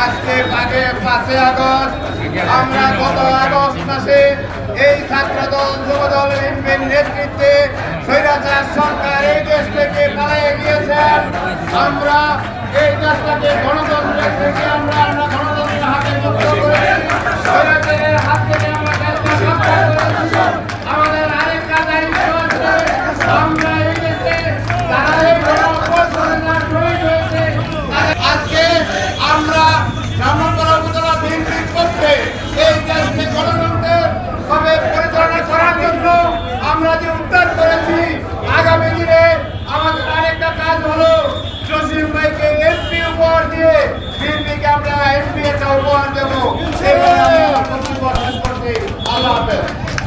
আজকে পাঁচে পাঁচই আগস্ট আমরা গত আগস্ট মাসে এই ছাত্রদল যুবদল বিএনপির নেতৃত্বে স্বৈরাচার সরকার এই থেকে পালিয়ে গিয়েছেন আমরা এই দেশটাকে গণতন্ত্রের থেকে আমরা One, two, three. Allah Hafiz.